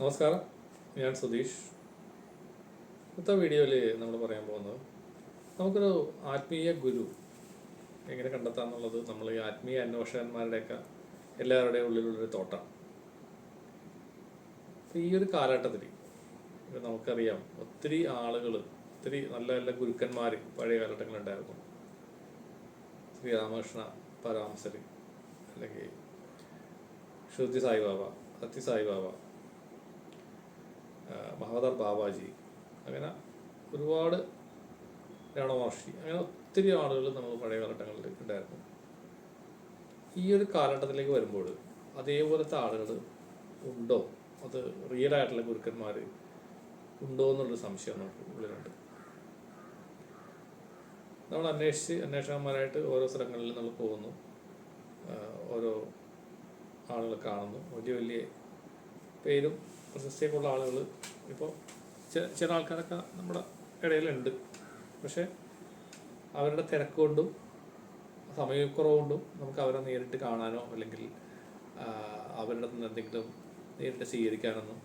നമസ്കാരം. ഞാൻ സുധീഷ് ഇന്നത്തെ വീഡിയോയിൽ നമ്മൾ പറയാൻ പോകുന്നത് നമുക്കൊരു ആത്മീയ ഗുരു എങ്ങനെ കണ്ടെത്താന്നുള്ളത് നമ്മൾ ഈ ആത്മീയ അന്വേഷകന്മാരുടെയൊക്കെ എല്ലാവരുടെയും ഉള്ളിലുള്ളൊരു തോട്ടാണ് ഈ ഒരു കാലഘട്ടത്തിൽ നമുക്കറിയാം ഒത്തിരി ആളുകൾ ഒത്തിരി നല്ല നല്ല ഗുരുക്കന്മാർ പഴയ കാലഘട്ടങ്ങളുണ്ടായിരുന്നു ശ്രീരാമകൃഷ്ണ പരമഹംസർ അല്ലെങ്കിൽ ശ്രുതി സായിബാബ സത്യ സായിബാബ മഹാദർ ബാബാജി അങ്ങനെ ഒരുപാട് രണമഹർഷി അങ്ങനെ ഒത്തിരി ആളുകൾ നമ്മൾ പഴയ കാലഘട്ടങ്ങളിൽ ഉണ്ടായിരുന്നു. ഈ ഒരു കാലഘട്ടത്തിലേക്ക് വരുമ്പോൾ അതേപോലത്തെ ആളുകൾ ഉണ്ടോ? അത് റിയൽ ആയിട്ടുള്ള ഗുരുക്കന്മാർ ഉണ്ടോ എന്നുള്ളൊരു സംശയം നമുക്ക് ഉള്ളിലുണ്ട്. നമ്മൾ അന്വേഷിച്ച് അന്വേഷകന്മാരായിട്ട് ഓരോ സ്ഥലങ്ങളിൽ നമ്മൾ പോകുന്നു. ഓരോ ആളുകൾ കാണുന്നു. വലിയ വലിയ പേരും പ്രശസ്തിയൊക്കെ ഉള്ള ആളുകൾ ഇപ്പോൾ ചില ആൾക്കാരൊക്കെ നമ്മുടെ ഇടയിലുണ്ട്. പക്ഷേ അവരുടെ തിരക്ക് കൊണ്ടും സമയക്കുറവ് കൊണ്ടും നമുക്ക് അവരെ നേരിട്ട് കാണാനോ അല്ലെങ്കിൽ അവരുടെ നിന്ന് എന്തെങ്കിലും നേരിട്ട് സ്വീകരിക്കാനൊന്നും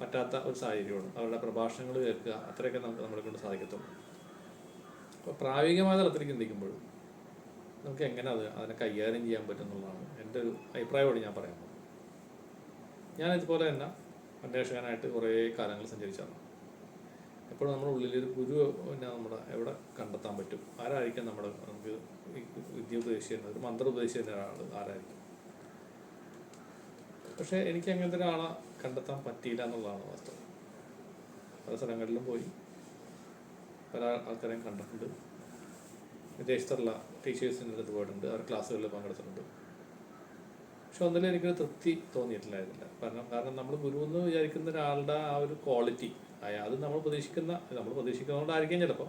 പറ്റാത്ത ഒരു സാഹചര്യമാണ്. അവരുടെ പ്രഭാഷണങ്ങൾ കേൾക്കുക അത്രയൊക്കെ നമുക്ക് നമ്മളെ കൊണ്ട് സാധിക്കത്തുള്ളൂ. അപ്പോൾ പ്രായോഗികമായ തലത്തിൽ ചിന്തിക്കുമ്പോൾ നമുക്ക് എങ്ങനെ അത് അതിനെ കൈകാര്യം ചെയ്യാൻ പറ്റും എന്നുള്ളതാണ് എന്റെ ഒരു അഭിപ്രായമാണ് ഞാൻ പറയുന്നത്. ഞാൻ ഇതുപോലെ തന്നെ അന്വേഷകനായിട്ട് കുറേ കാലങ്ങൾ സഞ്ചരിച്ചതാണ്. എപ്പോഴും നമ്മുടെ ഒരു ഗുരു പിന്നെ നമ്മുടെ എവിടെ കണ്ടെത്താൻ പറ്റും? ആരായിരിക്കും നമ്മുടെ നമുക്ക് വിദ്യ ഉപദേശിക്കുന്ന ഒരു മന്ത്ര ഉപദേശിക്കുന്ന ഒരാൾ ആരായിരിക്കും? പക്ഷേ എനിക്ക് അങ്ങനത്തെ ഒരാളെ കണ്ടെത്താൻ പറ്റിയില്ല എന്നുള്ളതാണ് വാസ്തവം. പല സ്ഥലങ്ങളിലും പോയി പല ആൾക്കാരെയും കണ്ടിട്ടുണ്ട്. വിദേശത്തുള്ള ടീച്ചേഴ്സിന്റെ അടുത്ത് പോയിട്ടുണ്ട്. അവർ ക്ലാസ്സുകളിൽ പങ്കെടുത്തിട്ടുണ്ട്. പക്ഷെ ഒന്നിലും എനിക്കൊരു തൃപ്തി തോന്നിയിട്ടില്ലായിരുന്നില്ല. കാരണം കാരണം നമ്മൾ ഗുരു എന്ന് വിചാരിക്കുന്ന ഒരാളുടെ ആ ഒരു ക്വാളിറ്റി അത് നമ്മൾ പ്രതീക്ഷിക്കുന്ന നമ്മൾ പ്രതീക്ഷിക്കുന്നതുകൊണ്ടായിരിക്കും ചിലപ്പോൾ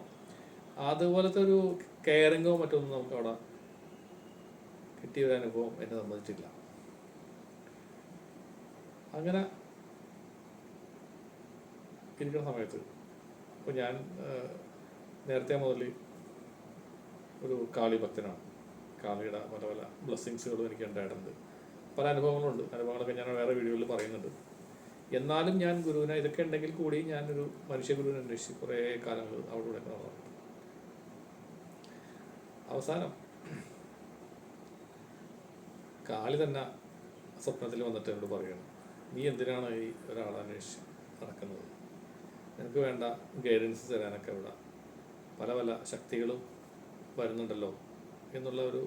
അതുപോലത്തെ ഒരു കെയറിങ്ങോ മറ്റൊന്നും നമുക്ക് അവിടെ കിട്ടിയ ഒരു അനുഭവം എന്നെ സംബന്ധിച്ചില്ല അങ്ങനെ ഇരിക്കുന്ന സമയത്ത് ഇപ്പോൾ ഞാൻ നേരത്തെ മുതൽ ഒരു കാളി ഭക്തനാണ്. കാളിയുടെ പല പല ബ്ലെസ്സിങ്സുകളും എനിക്ക് ഉണ്ടായിട്ടുണ്ട്. പല അനുഭവങ്ങളുണ്ട്. അനുഭവങ്ങളൊക്കെ ഞാൻ വേറെ വീഡിയോയിൽ പറയുന്നുണ്ട്. എന്നാലും ഞാൻ ഗുരുവിനെ ഇതൊക്കെ ഉണ്ടെങ്കിൽ കൂടി ഞാനൊരു മനുഷ്യ ഗുരുവിനെ അന്വേഷിച്ച് കുറേ കാലങ്ങൾ അവിടെ ഇവിടെ അവസാനം കാളി തന്നെ സ്വപ്നത്തിൽ വന്നിട്ട് എന്നോട് പറയണം നീ എന്തിനാണ് ഈ ഒരാളെ അന്വേഷിച്ച് നടക്കുന്നത്? നിനക്ക് വേണ്ട ഗൈഡൻസ് തരാനൊക്കെ ഇവിടെ. പല പല ശക്തികളും വരുന്നുണ്ടല്ലോ എന്നുള്ള ഒരു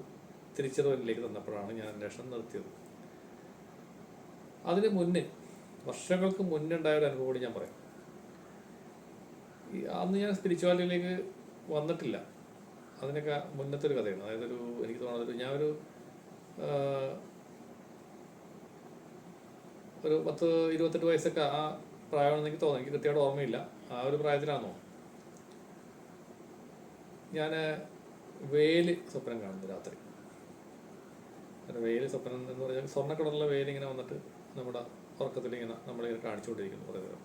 തിരിച്ചറിവിലേക്ക് തന്നപ്പോഴാണ് ഞാൻ അന്വേഷണം നിർത്തിയത് അതിന് മുന്നേ വർഷങ്ങൾക്ക് മുന്നേ ഉണ്ടായ ഒരു അനുഭവം കൂടി ഞാൻ പറയാം. ഈ അന്ന് ഞാൻ സ്പിരിച്വാലിറ്റിയിലേക്ക് വന്നിട്ടില്ല. അതിനൊക്കെ മുന്നത്തെ ഒരു കഥയാണ്. അതായത് ഒരു എനിക്ക് തോന്നുന്നത് ഞാൻ ഒരു ഒരു പത്ത് ഇരുപത്തെട്ട് വയസ്സൊക്കെ ആ പ്രായമാണെന്ന് എനിക്ക് തോന്നുന്നു. എനിക്ക് കൃത്യമായിട്ട് ഓർമ്മയില്ല. ആ ഒരു പ്രായത്തിലാണോ ഞാൻ വേൽ സ്വപ്നം കാണുന്നു രാത്രി. വേൽ സ്വപ്നം എന്ന് പറഞ്ഞാൽ സ്വർണക്കടലുള്ള കളറുള്ള ഇങ്ങനെ വന്നിട്ട് നമ്മുടെ ഉറക്കത്തിൽ ഇങ്ങനെ നമ്മളിങ്ങനെ കാണിച്ചുകൊണ്ടിരിക്കുന്നു കുറേ നേരം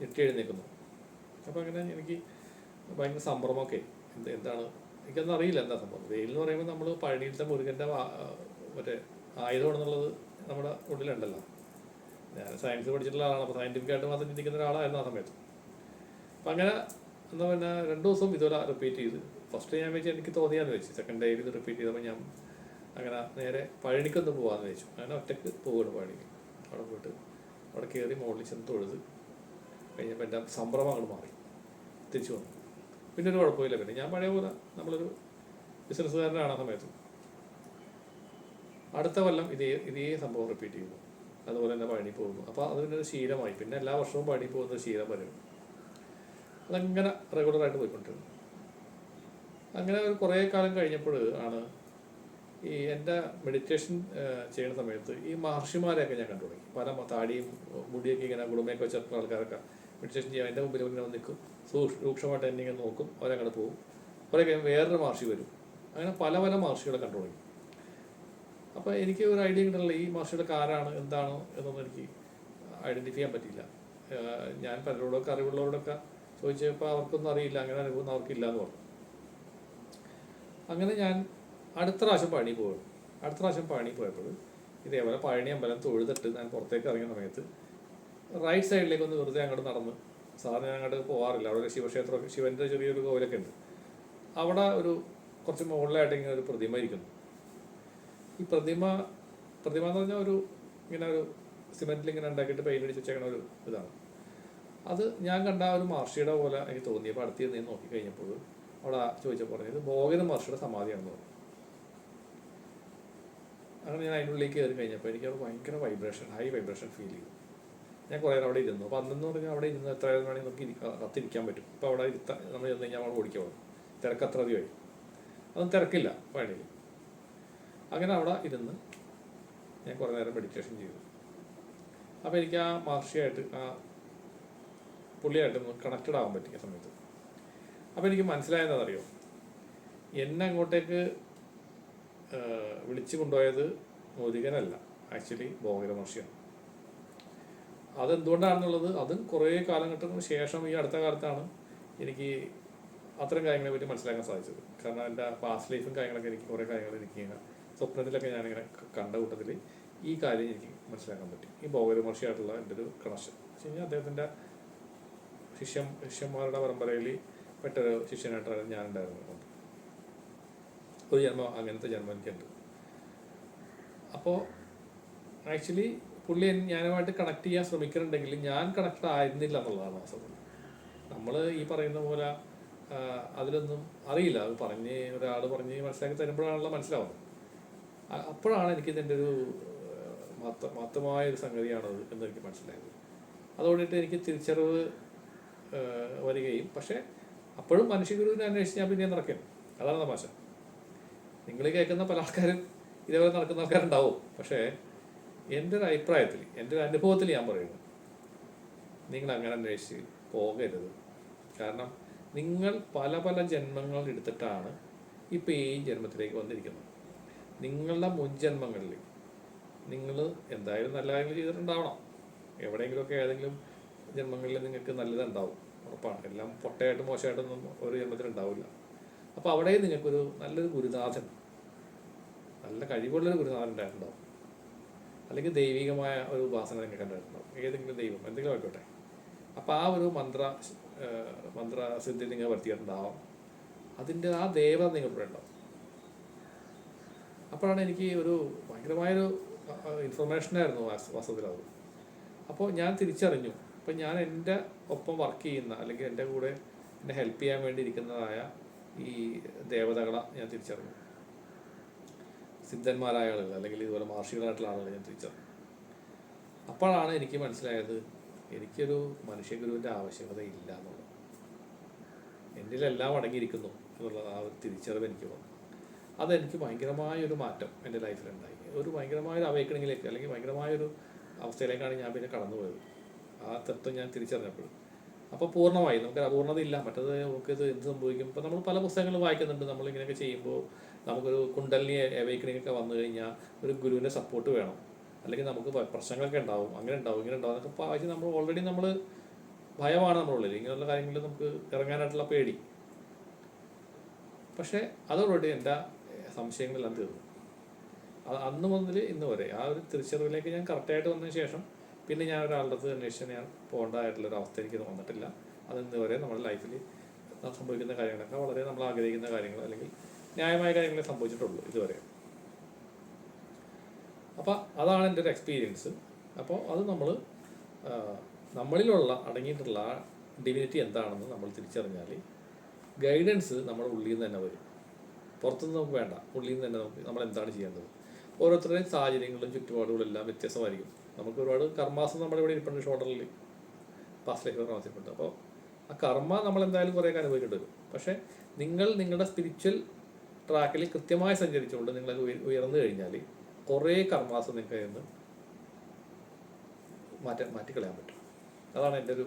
ഞെട്ടി എഴുന്നേക്കുന്നു അപ്പോൾ അങ്ങനെ എനിക്ക് ഭയങ്കര സംഭ്രമമൊക്കെ എന്ത് എന്താണ് എനിക്കൊന്നും അറിയില്ല എന്താ സംഭവം. വെയിൽ എന്ന് പറയുമ്പോൾ നമ്മൾ പഴനിയിലത്തെ മുരുകന്റെ മറ്റേ ആയുധമാണെന്നുള്ളത് നമ്മുടെ ഉള്ളിലുണ്ടല്ലോ. ഞാൻ സയൻസ് പഠിച്ചിട്ടുള്ള ആളാണ് അപ്പോൾ സയന്റിഫിക്കായിട്ട് മാത്രം ചിന്തിക്കുന്ന ഒരാളായിരുന്നു ആ സമയത്ത്. അപ്പം അങ്ങനെ എന്താ പിന്നെ രണ്ട് ദിവസം ഇതുപോലെ റിപ്പീറ്റ് ചെയ്ത്. ഫസ്റ്റ് ഞാൻ വെച്ച് എനിക്ക് തോന്നിയാന്ന് വെച്ച് സെക്കൻഡ് ഡേയിൽ ഇത് റിപ്പീറ്റ് ചെയ്തപ്പോൾ ഞാൻ അങ്ങനെ നേരെ പഴനിക്കൊന്ന് പോകാമെന്ന് വെച്ചു അങ്ങനെ ഒറ്റയ്ക്ക് പോവുകയാണ് പഴനിക്ക് അവിടെ പോയിട്ട് അവിടെ കയറി മുകളിൽ ചെന്ന് തൊഴുത് കഴിഞ്ഞപ്പോൾ എന്റെ സംഭ്രമം അങ്ങോട്ട് മാറി. തിരിച്ചു വന്നു. പിന്നെ ഒരു കുഴപ്പമില്ല. പിന്നെ ഞാൻ പഴയ പോലെ നമ്മളൊരു ബിസിനസ്സുകാരനാണ് ആ സമയത്ത്. അടുത്ത കൊല്ലം ഇതേ ഇതേ സംഭവം റിപ്പീറ്റ് ചെയ്യുന്നു. അതുപോലെ തന്നെ പഴനി പോകുന്നു. അപ്പോൾ അത് പിന്നെ ഒരു ശീലമായി. പിന്നെ എല്ലാ വർഷവും പഴനി പോകുന്ന ഒരു ശീലം വരും. അതങ്ങനെ റെഗുലറായിട്ട് പോയിക്കൊണ്ടിരുന്നു. അങ്ങനെ ഒരു കുറേ കാലം കഴിഞ്ഞപ്പോൾ ആണ് ഈ എന്റെ മെഡിറ്റേഷൻ ചെയ്യുന്ന സമയത്ത് ഈ മഹർഷിമാരെയൊക്കെ ഞാൻ കണ്ടു തുടങ്ങി. പല താടിയും മുടിയൊക്കെ ഇങ്ങനെ ഗുളുമയൊക്കെ വെച്ചിട്ടുള്ള ആൾക്കാരൊക്കെ മെഡിറ്റേഷൻ ചെയ്യാൻ എന്റെ മുമ്പിൽ ഇങ്ങനെ വന്ന് നിൽക്കും. സൂക്ഷ്മമായിട്ട് എന്നെ ഇങ്ങനെ നോക്കും. അവരങ്ങോട്ട് പോകും. കുറേ കഴിയുമ്പോൾ വേറൊരു മഹർഷി വരും. അങ്ങനെ പല പല മഹർഷികളെ കണ്ടു തുടങ്ങി. അപ്പോൾ എനിക്ക് ഒരു ഐഡിയ കിട്ടുന്നില്ല ഈ മഹർഷിയുടെ ആരാണ് എന്താണ് എന്നൊന്നും എനിക്ക് ഐഡന്റിഫൈ ചെയ്യാൻ പറ്റിയില്ല. ഞാൻ പലരോടൊക്കെ അറിവുള്ളവരോടൊക്കെ ചോദിച്ചപ്പോൾ അവർക്കൊന്നും അറിയില്ല അങ്ങനെ അനുഭവം അവർക്കില്ല എന്ന് പറഞ്ഞു. അങ്ങനെ ഞാൻ അടുത്ത പ്രാവശ്യം പഴനി പോകും അടുത്ത പ്രാവശ്യം പഴനി പോയപ്പോൾ ഇതേപോലെ പഴനി അമ്പലം തൊഴുതിട്ട് ഞാൻ പുറത്തേക്ക് ഇറങ്ങിയ സമയത്ത് റൈറ്റ് സൈഡിലേക്ക് ഒന്ന് വെറുതെ അങ്ങോട്ട് നടന്ന് സാധാരണ അങ്ങോട്ട് പോകാറില്ല അവിടെ ശിവക്ഷേത്രം ശിവന്റെ ചെറിയൊരു കോവിലൊക്കെ ഉണ്ട്. അവിടെ ഒരു കുറച്ച് മുകളിലായിട്ട് ഇങ്ങനെ ഒരു പ്രതിമ ഇരിക്കുന്നു. ഈ പ്രതിമ പ്രതിമ എന്ന് പറഞ്ഞാൽ ഒരു ഇങ്ങനെ ഒരു സിമെന്റിൽ ഇങ്ങനെ ഉണ്ടാക്കിയിട്ട് പെയിന്റ് അടിച്ച് വെച്ചേക്കണ ഒരു ഇതാണ്. അത് ഞാൻ കണ്ട ഒരു മഹർഷിയുടെ പോലെ എനിക്ക് തോന്നിയപ്പോൾ അടുത്ത് നിന്ന് നോക്കി കഴിഞ്ഞപ്പോൾ അവിടെ ചോദിച്ചപ്പോൾ പറഞ്ഞത് ഭോഗന മഹർഷിയുടെ സമാധിയാണെന്ന് പറഞ്ഞു. അങ്ങനെ ഞാൻ അതിന്റെ ഉള്ളിലേക്ക് കയറി കഴിഞ്ഞപ്പോൾ എനിക്ക് അവിടെ ഭയങ്കര വൈബ്രേഷൻ ഹൈ വൈബ്രേഷൻ ഫീൽ ചെയ്തു. ഞാൻ കുറേ നേരം അവിടെ ഇരുന്നു. അപ്പോൾ അന്നെന്ന് പറഞ്ഞാൽ അവിടെ ഇരുന്ന് എത്ര വേണമെങ്കിൽ നമുക്ക് ഇരിക്കാം കത്തിരിക്കാൻ പറ്റും. ഇപ്പോൾ അവിടെ ഇരുത്ത നമ്മൾ ചെന്ന് കഴിഞ്ഞാൽ അവിടെ ഓടിക്കോളും തിരക്ക് അത്ര അധികമായി. അതൊന്നും തിരക്കില്ല പണിയിൽ അങ്ങനെ അവിടെ ഇരുന്ന് ഞാൻ കുറേ നേരം മെഡിറ്റേഷൻ ചെയ്തു. അപ്പോൾ എനിക്ക് ആ മഹർഷിയായിട്ട് ആ പുള്ളിയായിട്ട് കണക്റ്റഡ് ആവാൻ പറ്റിയ സമയത്ത്. അപ്പോൾ എനിക്ക് മനസ്സിലായെന്നറിയോ എന്നെ അങ്ങോട്ടേക്ക് വിളിച്ചു കൊണ്ടുപോയത് മോദികനല്ല. ആക്ച്വലി ഭോഗര മഹർഷിയാണ് അതെന്തുകൊണ്ടാണെന്നുള്ളത് അതും കുറേ കാലഘട്ടത്തിന് ശേഷം ഈ അടുത്ത കാലത്താണ് എനിക്ക് അത്തരം കാര്യങ്ങളെ പറ്റി മനസ്സിലാക്കാൻ സാധിച്ചത്. കാരണം എന്റെ പാസ്റ്റ് ലൈഫും കാര്യങ്ങളൊക്കെ എനിക്ക് കുറേ കാര്യങ്ങൾ എനിക്ക് സ്വപ്നത്തിലൊക്കെ ഞാനിങ്ങനെ കണ്ട കൂട്ടത്തിൽ ഈ കാര്യം എനിക്ക് മനസ്സിലാക്കാൻ പറ്റി. ഈ ഭോഗരമർഷിയായിട്ടുള്ള എന്റെ ഒരു കണക്ഷൻ വെച്ച് കഴിഞ്ഞാൽ അദ്ദേഹത്തിന്റെ ശിഷ്യം ശിഷ്യന്മാരുടെ പരമ്പരയിൽ പെട്ടൊരു ശിഷ്യനായിട്ടാണ് ഞാനുണ്ടായിരുന്നത്. ഒരു ജന്മം അങ്ങനത്തെ ജന്മം എനിക്കുണ്ട്. അപ്പോൾ ആക്ച്വലി പുള്ളി ഞാനുമായിട്ട് കണക്ട് ചെയ്യാൻ ശ്രമിക്കുന്നുണ്ടെങ്കിൽ ഞാൻ കണക്ട് ആയിരുന്നില്ല എന്നുള്ളതാണ് വാസ്തവം. നമ്മൾ ഈ പറയുന്ന പോലെ അതിലൊന്നും അറിയില്ല. അത് പറഞ്ഞ് ഒരാൾ പറഞ്ഞ് മനസ്സിലാക്കി തരുമ്പോഴാണല്ലോ മനസ്സിലാവുന്നത്. അപ്പോഴാണ് എനിക്ക് ഇതിന്റെ ഒരു മഹത്വ മഹത്വമായ ഒരു സംഗതിയാണത് എന്ന് എനിക്ക് മനസ്സിലായത്. അതോടൊപ്പം എനിക്ക് തിരിച്ചറിവ് വരികയും. പക്ഷേ അപ്പോഴും മനുഷ്യഗുരുവിനെ അന്വേഷിച്ച് ഞാൻ പിന്നെ നടക്കണം അതാണ് തമാശ. നിങ്ങൾ കേൾക്കുന്ന പല ആൾക്കാരും ഇതേപോലെ നടക്കുന്ന ആൾക്കാരുണ്ടാവും. പക്ഷേ എന്റെ ഒരു അഭിപ്രായത്തിൽ എന്റെ ഒരു അനുഭവത്തിൽ ഞാൻ പറയുന്നു നിങ്ങൾ അങ്ങനെ അന്വേഷിച്ച് പോകരുത്. കാരണം നിങ്ങൾ പല പല ജന്മങ്ങൾ എടുത്തിട്ടാണ് ഇപ്പോൾ ഈ ജന്മത്തിലേക്ക് വന്നിരിക്കുന്നത്. നിങ്ങളുടെ മുൻ ജന്മങ്ങളിൽ നിങ്ങൾ എന്തായാലും നല്ല കാര്യങ്ങൾ ചെയ്തിട്ടുണ്ടാവണം. എവിടെയെങ്കിലുമൊക്കെ ഏതെങ്കിലും ജന്മങ്ങളിൽ നിങ്ങൾക്ക് നല്ലതുണ്ടാവും ഉറപ്പാണ്. എല്ലാം പൊട്ടയായിട്ടും മോശമായിട്ടൊന്നും ഒരു ജന്മത്തിൽ ഉണ്ടാവില്ല അപ്പോൾ അവിടെ നിങ്ങൾക്കൊരു നല്ലൊരു ഗുരുനാഥൻ നല്ല കഴിവുള്ളൊരു ഗുരുനാഥൻ ഉണ്ടായിട്ടുണ്ടാവും അല്ലെങ്കിൽ ദൈവികമായ ഒരു ഉപാസന നിങ്ങൾക്ക് ഉണ്ടായിട്ടുണ്ടാവും ഏതെങ്കിലും ദൈവം എന്തെങ്കിലും ആയിക്കോട്ടെ. അപ്പോൾ ആ ഒരു മന്ത്ര മന്ത്രസിദ്ധി നിങ്ങൾ വരുത്തിയിട്ടുണ്ടാവാം. അതിന്റെ ആ ദേവത നിങ്ങളുടെ ഉണ്ടാവും അപ്പോഴാണ് എനിക്ക് ഒരു ഭയങ്കരമായൊരു ഇൻഫർമേഷനായിരുന്നു വാസ്തവത്തിൽ അത്. അപ്പോൾ ഞാൻ തിരിച്ചറിഞ്ഞു. അപ്പോൾ ഞാൻ എന്റെ ഒപ്പം വർക്ക് ചെയ്യുന്ന അല്ലെങ്കിൽ എന്റെ കൂടെ എന്നെ ഹെൽപ്പ് ചെയ്യാൻ വേണ്ടി ഇരിക്കുന്നതായ ഈ ദേവതകളെ ഞാൻ തിരിച്ചറിഞ്ഞു. സിദ്ധന്മാരായ ആളുകൾ അല്ലെങ്കിൽ ഇതുപോലെ മഹർഷികളായിട്ടുള്ള ആളുകൾ ഞാൻ തിരിച്ചറിഞ്ഞു. അപ്പോഴാണ് എനിക്ക് മനസ്സിലായത് എനിക്കൊരു മനുഷ്യഗുരുവിന്റെ ആവശ്യകത ഇല്ല എന്നുള്ളത്. എന്നിലെല്ലാം അടങ്ങിയിരിക്കുന്നു എന്നുള്ള ആ ഒരു തിരിച്ചറിവ് എനിക്ക് വന്നു. അതെനിക്ക് ഭയങ്കരമായൊരു മാറ്റം എന്റെ ലൈഫിലുണ്ടായി. ഒരു ഭയങ്കരമായൊരു അവേക്കണിങ്ങിലേക്ക് അല്ലെങ്കിൽ ഭയങ്കരമായൊരു അവസ്ഥയിലേക്കാണ് ഞാൻ പിന്നെ കടന്നുപോയത്. ആ തത്വം ഞാൻ തിരിച്ചറിഞ്ഞപ്പോൾ അപ്പോൾ പൂർണമായി. നമുക്ക് അപൂർണതയില്ല മറ്റത് നമുക്ക് ഇത് എന്ത് സംഭവിക്കും? ഇപ്പോൾ നമ്മൾ പല പുസ്തകങ്ങളും വായിക്കുന്നുണ്ട്. നമ്മൾ ഇങ്ങനെയൊക്കെ ചെയ്യുമ്പോൾ നമുക്കൊരു കുണ്ടലിനി അവേക്കണിങ് ഒക്കെ വന്നു കഴിഞ്ഞാൽ ഒരു ഗുരുവിന്റെ സപ്പോർട്ട് വേണം. അല്ലെങ്കിൽ നമുക്ക് പ്രശ്നങ്ങളൊക്കെ ഉണ്ടാവും. അങ്ങനെ ഉണ്ടാവും ഇങ്ങനെ ഉണ്ടാവും അതൊക്കെ വായിച്ച് നമ്മൾ ഓൾറെഡി നമ്മൾ ഭയമാണ് നമ്മളുള്ളിൽ. ഇങ്ങനെയുള്ള കാര്യങ്ങളിൽ നമുക്ക് ഇറങ്ങാനായിട്ടുള്ള പേടി. പക്ഷേ അതോടുകൂടി എന്റെ സംശയങ്ങളെല്ലാം തീർന്നു. അത് അന്ന് മുതൽ ഇന്ന് വരെ ആ ഒരു തിരിച്ചറിവിലേക്ക് ഞാൻ കറക്റ്റായിട്ട് വന്നതിന് ശേഷം പിന്നെ ഞാൻ ഒരാളുടെ അടുത്ത് അന്വേഷിച്ച് ഞാൻ പോകേണ്ടതായിട്ടുള്ള ഒരു അവസ്ഥ എനിക്ക് തോന്നിട്ടില്ല അത് ഇന്ന് വരെ നമ്മുടെ ലൈഫിൽ സംഭവിക്കുന്ന കാര്യങ്ങളൊക്കെ വളരെ നമ്മൾ ആഗ്രഹിക്കുന്ന കാര്യങ്ങൾ അല്ലെങ്കിൽ ന്യായമായ കാര്യങ്ങളെ സംഭവിച്ചിട്ടുള്ളൂ ഇതുവരെ. അപ്പോൾ അതാണ് എന്റെ ഒരു എക്സ്പീരിയൻസ് അപ്പോൾ അത് നമ്മൾ നമ്മളിലുള്ള അടങ്ങിയിട്ടുള്ള ഡിവിനിറ്റി എന്താണെന്ന് നമ്മൾ തിരിച്ചറിഞ്ഞാൽ ഗൈഡൻസ് നമ്മുടെ ഉള്ളിൽ നിന്ന് തന്നെ വരും. പുറത്തുനിന്ന് നമുക്ക് വേണ്ട ഉള്ളിൽ നിന്ന് തന്നെ നമുക്ക് നമ്മൾ എന്താണ് ചെയ്യേണ്ടത്? ഓരോരുത്തരുടെയും സാഹചര്യങ്ങളും ചുറ്റുപാടുകളും എല്ലാം വ്യത്യസ്തമായിരിക്കും. നമുക്ക് ഒരുപാട് കർമാസം നമ്മുടെ ഇവിടെ ഇരിപ്പുണ്ട് ഷോൾഡറിൽ പാസ്റ്റ് ലൈഫ് കർമാസിപ്പുണ്ട് അപ്പോൾ ആ കർമ്മ നമ്മൾ എന്തായാലും കുറേ അനുഭവിക്കേണ്ടി വരും. പക്ഷേ നിങ്ങൾ നിങ്ങളുടെ സ്പിരിച്വൽ ട്രാക്കിൽ കൃത്യമായി സഞ്ചരിച്ചുകൊണ്ട് നിങ്ങൾ ഉയർന്നു കഴിഞ്ഞാൽ കുറേ കർമാസം നിങ്ങൾക്ക് നിന്ന് മാറ്റാൻ മാറ്റിക്കളയാൻ പറ്റും. അതാണ് എന്റെ ഒരു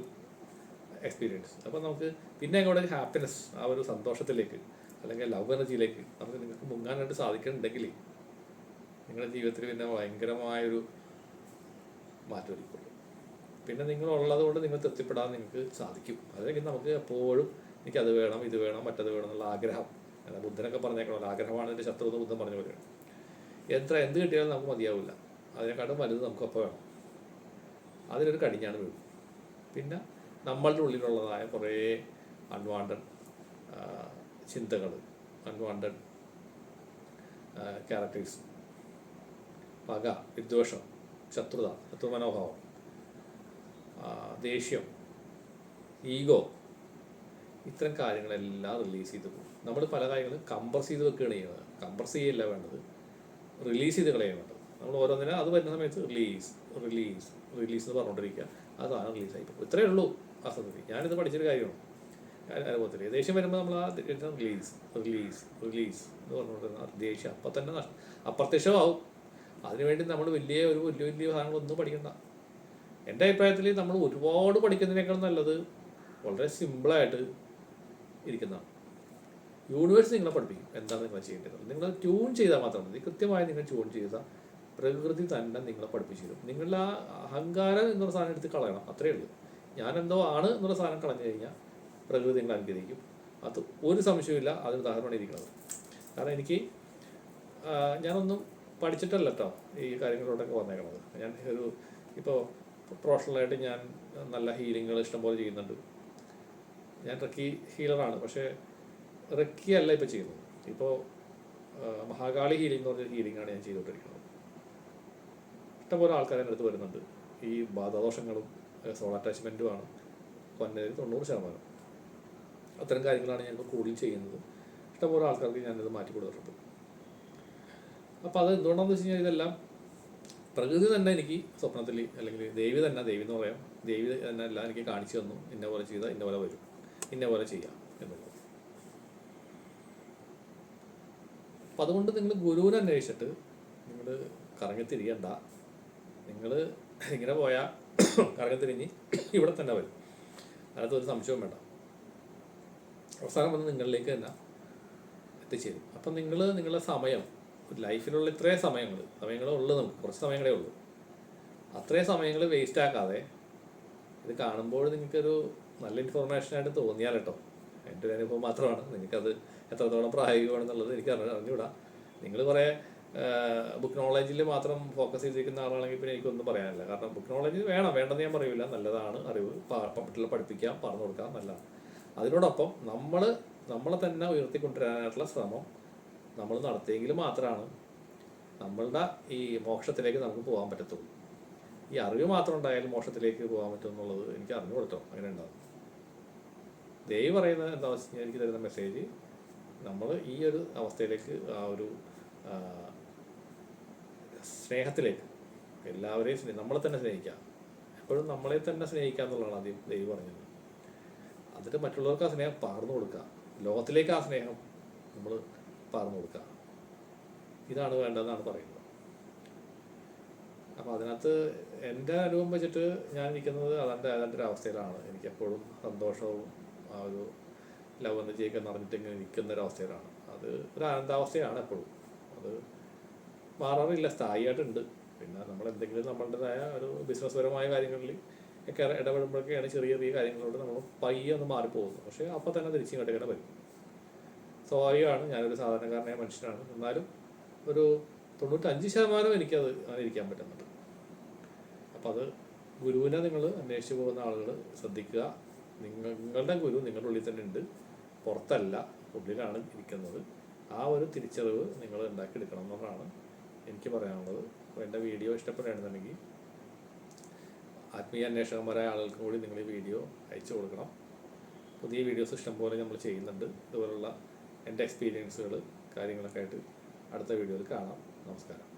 എക്സ്പീരിയൻസ് അപ്പോൾ നമുക്ക് പിന്നെ അങ്ങോട്ട് ഹാപ്പിനെസ് ആ ഒരു സന്തോഷത്തിലേക്ക് അല്ലെങ്കിൽ ലവ് എനർജിയിലേക്ക് നമുക്ക് നിങ്ങൾക്ക് മുങ്ങാനായിട്ട് സാധിക്കുന്നുണ്ടെങ്കിൽ നിങ്ങളുടെ ജീവിതത്തിൽ പിന്നെ ഭയങ്കരമായൊരു മാറ്റം ഒരുക്കുള്ളൂ പിന്നെ നിങ്ങൾ ഉള്ളതുകൊണ്ട് നിങ്ങൾ തൃപ്തിപ്പെടാൻ നിങ്ങൾക്ക് സാധിക്കും. അല്ലെങ്കിൽ നമുക്ക് എപ്പോഴും എനിക്ക് അത് വേണം ഇത് വേണം മറ്റത് വേണം എന്നുള്ള ആഗ്രഹം. അല്ല ബുദ്ധനൊക്കെ പറഞ്ഞേക്കണമല്ലോ ആഗ്രഹമാണ് എന്റെ ശത്രു എന്ന് ബുദ്ധം പറഞ്ഞ പോലെയാണ്. എത്ര എന്ത് കിട്ടിയാലും നമുക്ക് മതിയാവില്ല. അതിനെക്കാട്ടും വലുത് നമുക്ക് നമുക്കൊപ്പം വേണം. അതിലൊരു കടിഞ്ഞാണ് വീഴും പിന്നെ നമ്മളുടെ ഉള്ളിലുള്ളതായ കുറേ അൺവാണ്ടഡ് ചിന്തകൾ അൺവാണ്ടഡ് ക്യാരക്ടേഴ്സ് പക വിദ്വേഷം ശത്രുത ശത്രുമനോഭാവം ദേഷ്യം ഈഗോ ഇത്തരം കാര്യങ്ങളെല്ലാം റിലീസ് ചെയ്ത് പോകും. നമ്മൾ പല കാര്യങ്ങളും കംപ്രസ് ചെയ്ത് വെക്കുകയാണ് ചെയ്യുന്നത്. കംപ്രസ് ചെയ്യല്ല വേണ്ടത്. റിലീസ് ചെയ്ത് കളയാണ് വേണ്ടത്. നമ്മൾ ഓരോന്നിനും അത് വരുന്ന സമയത്ത് റിലീസ് റിലീസ് റിലീസ് എന്ന് പറഞ്ഞുകൊണ്ടിരിക്കുക. അതാണ് റിലീസ് ആയി പോകും. ഇത്രയേ ഉള്ളൂ അസന്ധി ഞാനിത് പഠിച്ചൊരു കാര്യമാണ്. അനുഭവത്തിൽ ദേഷ്യം വരുമ്പോൾ നമ്മൾ ആ റിലീസ് റിലീസ് റിലീസ് എന്ന് പറഞ്ഞുകൊണ്ടിരുന്ന ദേഷ്യം അപ്പം തന്നെ അപ്രത്യക്ഷമാവും. അതിനുവേണ്ടി നമ്മൾ വലിയ ഒരു വലിയ വലിയ സാധനങ്ങളൊന്നും പഠിക്കണ്ട. എന്റെ അഭിപ്രായത്തിൽ നമ്മൾ ഒരുപാട് പഠിക്കുന്നതിനേക്കാൾ നല്ലത് വളരെ സിമ്പിളായിട്ട് ഇരിക്കുന്നതാണ് യൂണിവേഴ്സ് നിങ്ങളെ പഠിപ്പിക്കും. എന്താണ് നിങ്ങൾ ചെയ്യേണ്ടത്? നിങ്ങൾ ട്യൂൺ ചെയ്താൽ മാത്രം മതി. കൃത്യമായി നിങ്ങൾ ട്യൂൺ ചെയ്താൽ പ്രകൃതി തന്നെ നിങ്ങളെ പഠിപ്പിച്ചു തരും. നിങ്ങളുടെ ആ അഹങ്കാരം എന്നുള്ള സാധനം എടുത്ത് കളയണം. അത്രയേ ഉള്ളൂ. ഞാൻ എന്തോ ആണ് എന്നുള്ള സാധനം കളഞ്ഞു കഴിഞ്ഞാൽ പ്രകൃതി നിങ്ങളെ അനുഗ്രഹിക്കും. അത് ഒരു സംശയമില്ല അതിന് ഉദാഹരണമാണ് ഇരിക്കുന്നത്. കാരണം എനിക്ക് ഞാനൊന്നും പഠിച്ചിട്ടല്ല കേട്ടോ ഈ കാര്യങ്ങളോടൊക്കെ വന്നേക്കണത്. ഞാൻ ഒരു ഇപ്പോൾ പ്രൊഫഷണലായിട്ട് ഞാൻ നല്ല ഹീലിങ്ങുകൾ ഇഷ്ടംപോലെ ചെയ്യുന്നുണ്ട്. ഞാൻ റക്കി ഹീലറാണ് പക്ഷേ റക്കി അല്ല ഇപ്പോൾ ചെയ്യുന്നത്. ഇപ്പോൾ മഹാകാളി ഹീലിംഗ് എന്ന് പറഞ്ഞ ഹീലിംഗാണ് ഞാൻ ചെയ്തുകൊണ്ടിരിക്കുന്നത്. ഇഷ്ടംപോലെ ആൾക്കാർ എന്റെ അടുത്ത് വരുന്നുണ്ട്. ഈ ബാധാദോഷങ്ങളും സോൾ അറ്റാച്ച്മെന്റുമാണ് വന്നതിൽ തൊണ്ണൂറ് ശതമാനം അത്തരം കാര്യങ്ങളാണ് ഞാൻ കൂടുതൽ ചെയ്യുന്നത്. ഇഷ്ടംപോലെ ആൾക്കാർക്ക് ഞാനിത് മാറ്റി കൊടുത്തിട്ടുണ്ട്. അപ്പോൾ അത് എന്തുകൊണ്ടാണെന്ന് വെച്ച് കഴിഞ്ഞാൽ ഇതെല്ലാം പ്രകൃതി തന്നെ എനിക്ക് സ്വപ്നത്തിൽ അല്ലെങ്കിൽ ദേവി തന്നെ ദേവി എന്ന് പറയാം. ദേവി തന്നെ എല്ലാം എനിക്ക് കാണിച്ചു തന്നു. ഇന്ന പോലെ ചെയ്താൽ ഇന്ന പോലെ വരും. ഇന്ന പോലെ ചെയ്യാം എന്നുള്ളത്. അപ്പം അതുകൊണ്ട് നിങ്ങൾ ഗുരുവിനെ അന്വേഷിച്ചിട്ട് നിങ്ങൾ കറങ്ങിത്തിരിയണ്ട നിങ്ങൾ ഇങ്ങനെ പോയാൽ കറങ്ങിത്തിരിഞ്ഞ് ഇവിടെ തന്നെ വരും. അതിനകത്ത് ഒരു സംശയവും വേണ്ട. അവസാനം വന്ന് നിങ്ങളിലേക്ക് തന്നെ എത്തിച്ചേരും. അപ്പം നിങ്ങൾ നിങ്ങളുടെ സമയം ലൈഫിലുള്ള ഇത്രയും സമയങ്ങൾ സമയങ്ങൾ ഉള്ളൂ നമുക്ക് കുറച്ച് സമയങ്ങളേ ഉള്ളൂ. അത്രയും സമയങ്ങൾ വേസ്റ്റ് ആക്കാതെ ഇത് കാണുമ്പോൾ നിങ്ങൾക്കൊരു നല്ല ഇൻഫർമേഷനായിട്ട് തോന്നിയാൽ കേട്ടോ. എന്റെ ഒരു അനുഭവം മാത്രമാണ്. നിങ്ങൾക്കത് എത്രത്തോളം പ്രായോഗികമാണെന്നുള്ളത് എനിക്ക് അറിഞ്ഞ അറിഞ്ഞുകൂടാ. നിങ്ങൾ കുറേ ബുക്ക് നോളജിൽ മാത്രം ഫോക്കസ് ചെയ്തിരിക്കുന്ന ആളാണെങ്കിൽ പിന്നെ എനിക്കൊന്നും പറയാനില്ല. കാരണം ബുക്ക് നോളജ് വേണം. വേണ്ടെന്ന് ഞാൻ പറയൂല. നല്ലതാണ് അറിവ്. മറ്റുള്ള പഠിപ്പിക്കാം പറഞ്ഞു കൊടുക്കാം നല്ലതാണ്. അതിനോടൊപ്പം നമ്മൾ നമ്മളെ തന്നെ ഉയർത്തിക്കൊണ്ടുവരാനായിട്ടുള്ള ശ്രമം നമ്മൾ നടത്തിയെങ്കിൽ മാത്രമാണ് നമ്മളുടെ ഈ മോക്ഷത്തിലേക്ക് നമുക്ക് പോകാൻ പറ്റത്തുള്ളൂ. ഈ അറിവ് മാത്രം ഉണ്ടായാലും മോക്ഷത്തിലേക്ക് പോകാൻ പറ്റും എന്നുള്ളത് എനിക്ക് അറിഞ്ഞു കൊടുത്തോ അങ്ങനെ ഉണ്ടാവും. ദൈവം പറയുന്നത് എന്താ വെച്ച് എനിക്ക് തരുന്ന മെസ്സേജ് നമ്മൾ ഈ ഒരു അവസ്ഥയിലേക്ക് ആ ഒരു സ്നേഹത്തിലേക്ക് എല്ലാവരെയും സ്നേഹം നമ്മളെ തന്നെ സ്നേഹിക്കാം. എപ്പോഴും നമ്മളെ തന്നെ സ്നേഹിക്കുക എന്നുള്ളതാണ് ആദ്യം ദൈവം പറഞ്ഞത്. എന്നിട്ട് മറ്റുള്ളവർക്ക് ആ സ്നേഹം പകർന്നു കൊടുക്കുക. ലോകത്തിലേക്ക് ആ സ്നേഹം നമ്മൾ പകർന്നു കൊടുക്കുക. ഇതാണ് വേണ്ടതെന്നാണ് പറയുന്നത്. അപ്പോൾ അതിനകത്ത് എന്റെ അനുഭവം വെച്ചിട്ട് ഞാൻ നിൽക്കുന്നത് അതെന്റെ അതിന്റെ ഒരു അവസ്ഥയിലാണ് എനിക്ക് എപ്പോഴും സന്തോഷവും ആ ഒരു ലവ് എന്ന് എനർജിയൊക്കെ നിറഞ്ഞിട്ട് ഇങ്ങനെ നിൽക്കുന്ന ഒരു അവസ്ഥയിലാണ് അത് ഒരു ആനന്ദാവസ്ഥയാണ് എപ്പോഴും. അത് മാറാറില്ല. സ്ഥായിയായിട്ടുണ്ട്. പിന്നെ നമ്മൾ എന്തെങ്കിലും നമ്മളുടേതായ ഒരു ബിസിനസ് പരമായ കാര്യങ്ങളിൽ ഒക്കെ ഇടപെടുമ്പോഴൊക്കെയാണ് ചെറിയ ചെറിയ കാര്യങ്ങളോട് നമ്മൾ പയ്യെ ഒന്ന് മാറിപ്പോകുന്നത്. പക്ഷേ അപ്പോൾ തന്നെ തിരിച്ചു ഇങ്ങനെ വരും സ്വാഭാവികമാണ്. ഞാനൊരു സാധാരണക്കാരനായ മനുഷ്യനാണ്. എന്നാലും ഒരു തൊണ്ണൂറ്റഞ്ച് ശതമാനം എനിക്കത് അങ്ങനെ ഇരിക്കാൻ പറ്റുന്നുണ്ട്. അപ്പം അത് ഗുരുവിനെ നിങ്ങൾ അന്വേഷിച്ചു പോകുന്ന ആളുകൾ ശ്രദ്ധിക്കുക. നിങ്ങളുടെ ഗുരു നിങ്ങളുടെ ഉള്ളിൽ തന്നെ ഉണ്ട്. പുറത്തല്ല. ഉള്ളിലാണ് ഇരിക്കുന്നത്. ആ ഒരു തിരിച്ചറിവ് നിങ്ങൾ ഉണ്ടാക്കിയെടുക്കണം എന്നുള്ളതാണ് എനിക്ക് പറയാനുള്ളത്. എന്റെ വീഡിയോ ഇഷ്ടപ്പെടുകയാണെന്നുണ്ടെങ്കിൽ ആത്മീയ അന്വേഷകന്മാരായ ആളുകൾക്കും കൂടി നിങ്ങൾ ഈ വീഡിയോ അയച്ചു കൊടുക്കണം. പുതിയ വീഡിയോസ് ഇഷ്ടംപോലെ നമ്മൾ ചെയ്യുന്നുണ്ട്. ഇതുപോലുള്ള എന്റെ എക്സ്പീരിയൻസുകൾ കാര്യങ്ങളൊക്കെ ആയിട്ട് അടുത്ത വീഡിയോയിൽ കാണാം. നമസ്കാരം.